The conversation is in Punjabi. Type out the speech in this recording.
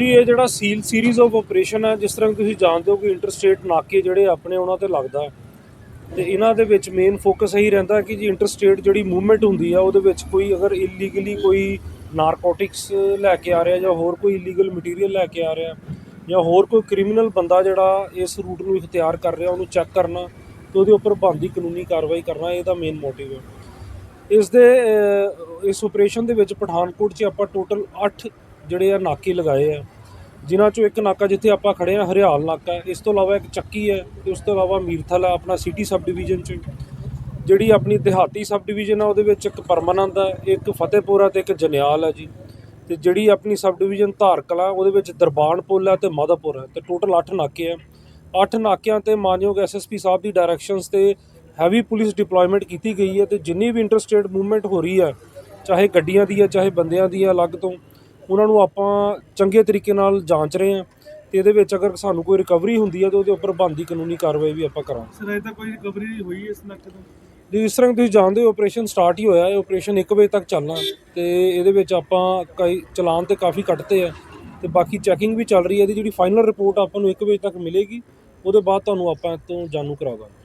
ਜੀ, ਇਹ ਜਿਹੜਾ ਸੀਲ ਸੀਰੀਜ਼ ਆਫ ਆਪਰੇਸ਼ਨ ਹੈ, ਜਿਸ ਤਰ੍ਹਾਂ ਤੁਸੀਂ ਜਾਣਦੇ ਹੋ ਕਿ ਇੰਟਰਸਟੇਟ ਨਾਕੇ ਜਿਹੜੇ ਆਪਣੇ ਉਹਨਾਂ ਤੇ ਲੱਗਦਾ ਹੈ। ਤੇ ਇਹਨਾਂ ਦੇ ਵਿੱਚ ਮੇਨ ਫੋਕਸ ਇਹੀ ਰਹਿੰਦਾ ਕਿ ਜੀ ਇੰਟਰਸਟੇਟ ਜਿਹੜੀ ਮੂਵਮੈਂਟ ਹੁੰਦੀ ਆ, ਉਹਦੇ ਵਿੱਚ ਕੋਈ ਅਗਰ ਇਲੀਗਲੀ ਕੋਈ ਨਾਰਕੋਟਿਕਸ ਲੈ ਕੇ ਆ ਰਿਹਾ ਜਾਂ ਹੋਰ ਕੋਈ ਇਲੀਗਲ ਮਟੀਰੀਅਲ ਲੈ ਕੇ ਆ ਰਿਹਾ ਜਾਂ ਹੋਰ ਕੋਈ ਕ੍ਰਿਮੀਨਲ ਬੰਦਾ ਜਿਹੜਾ ਇਸ ਰੂਟ ਨੂੰ ਇਖਤਿਆਰ ਕਰ ਰਿਹਾ, ਉਹਨੂੰ ਚੈੱਕ ਕਰਨਾ, ਤੇ ਉਹਦੇ ਉੱਪਰ ਬਣਦੀ ਕਾਨੂੰਨੀ ਕਾਰਵਾਈ ਕਰਨਾ ਇਹਦਾ ਮੇਨ ਮੋਟਿਵ ਹੈ। ਇਸ ਦੇ ਇਸ ਆਪਰੇਸ਼ਨ ਦੇ ਵਿੱਚ ਪਠਾਨਕੋਟ 'ਚ ਆਪਾਂ ਟੋਟਲ 8 ਜਿਹੜੇ ਆ ਨਾਕੇ ਲਗਾਏ ਆ, ਜਿਨ੍ਹਾਂ ਚੋਂ ਇੱਕ ਨਾਕਾ ਜਿੱਥੇ ਆਪਾਂ ਖੜੇ ਆ, ਹਰਿਆਲ ਨਾਕਾ, ਇਸ ਤੋਂ ਇਲਾਵਾ ਇੱਕ ਚੱਕੀ ਹੈ ਤੇ ਉਸ ਤੋਂ ਇਲਾਵਾ ਮੀਰਥਲ ਹੈ ਆਪਣਾ ਸਿਟੀ ਸਬ ਡਿਵੀਜ਼ਨ 'ਚ। ਜਿਹੜੀ ਆਪਣੀ ਦਿਹਾਤੀ ਸਬ ਡਿਵੀਜ਼ਨ ਆ, ਉਹਦੇ ਵਿੱਚ ਇੱਕ ਪਰਮਾਨੰਦ ਹੈ ਇੱਕ ਫਤਿਹਪੁਰਾ ਤੇ ਇੱਕ ਜਨਿਆਲ ਹੈ ਜੀ। ਤੇ ਜਿਹੜੀ ਆਪਣੀ ਸਬ ਡਿਵੀਜ਼ਨ ਧਾਰਕਲਾ, ਉਹਦੇ ਵਿੱਚ ਦਰਬਾਨ ਪੁੱਲ ਹੈ ਤੇ ਮਾਧਾਪੁਰ ਹੈ ਤੇ ਟੋਟਲ 8 ਨਾਕੇ ਆ। 8 ਨਾਕਿਆਂ ਤੇ ਮਾਨਯੋਗ ਐਸਐਸਪੀ ਸਾਹਿਬ ਦੀ ਡਾਇਰੈਕਸ਼ਨਸ ਤੇ ਹੈਵੀ ਪੁਲਿਸ ਡਿਪਲੋਇਮੈਂਟ ਕੀਤੀ ਗਈ ਹੈ ਤੇ ਜਿੰਨੀ ਵੀ ਇੰਟਰਸਟੇਟ ਮੂਵਮੈਂਟ ਹੋ ਰਹੀ ਹੈ ਚਾਹੇ ਗੱਡੀਆਂ ਦੀ ਹੈ ਚਾਹੇ ਬੰਦਿਆਂ ਦੀ ਹੈ ਅਲੱਗ ਤੋਂ ਉਹਨਾਂ ਨੂੰ ਆਪਾਂ ਚੰਗੇ ਤਰੀਕੇ ਨਾਲ ਜਾਂਚ ਰਹੇ ਹਾਂ ਤੇ ਇਹਦੇ ਵਿੱਚ ਅਗਰ ਸਾਨੂੰ ਕੋਈ ਰਿਕਵਰੀ ਹੁੰਦੀ ਹੈ ਤਾਂ ਉਹਦੇ ਉੱਪਰ ਬਣਦੀ ਕਾਨੂੰਨੀ ਕਾਰਵਾਈ ਵੀ ਆਪਾਂ ਕਰਾਂਗੇ। ਸਰ ਅਜੇ ਤੱਕ ਕੋਈ ਰਿਕਵਰੀ ਹੋਈ ਇਸ ਨਾਕੇ ਤੋਂ? ਜੀ ਜਿਸ ਤਰ੍ਹਾਂ ਤੁਸੀਂ ਜਾਣਦੇ ਹੋ ਆਪਰੇਸ਼ਨ ਸਟਾਰਟ ਹੀ ਹੋਇਆ ਹੈ ਆਪਰੇਸ਼ਨ 1 ਵਜੇ ਤੱਕ ਚੱਲਣਾ ਤੇ ਇਹਦੇ ਵਿੱਚ ਆਪਾਂ ਕਈ ਚਲਾਨ ਤੇ ਕਾਫੀ ਕੱਟਤੇ ਆ ਤੇ ਬਾਕੀ ਚੈਕਿੰਗ ਵੀ ਚੱਲ ਰਹੀ ਹੈ ਇਹਦੀ ਜਿਹੜੀ ਫਾਈਨਲ ਰਿਪੋਰਟ ਆਪਾਂ ਨੂੰ 1 ਵਜੇ ਤੱਕ ਮਿਲੇਗੀ ਉਹਦੇ ਬਾਅਦ ਤੁਹਾਨੂੰ ਆਪਾਂ ਤੋਂ ਜਾਣੂ ਕਰਾ ਦਾਂਗੇ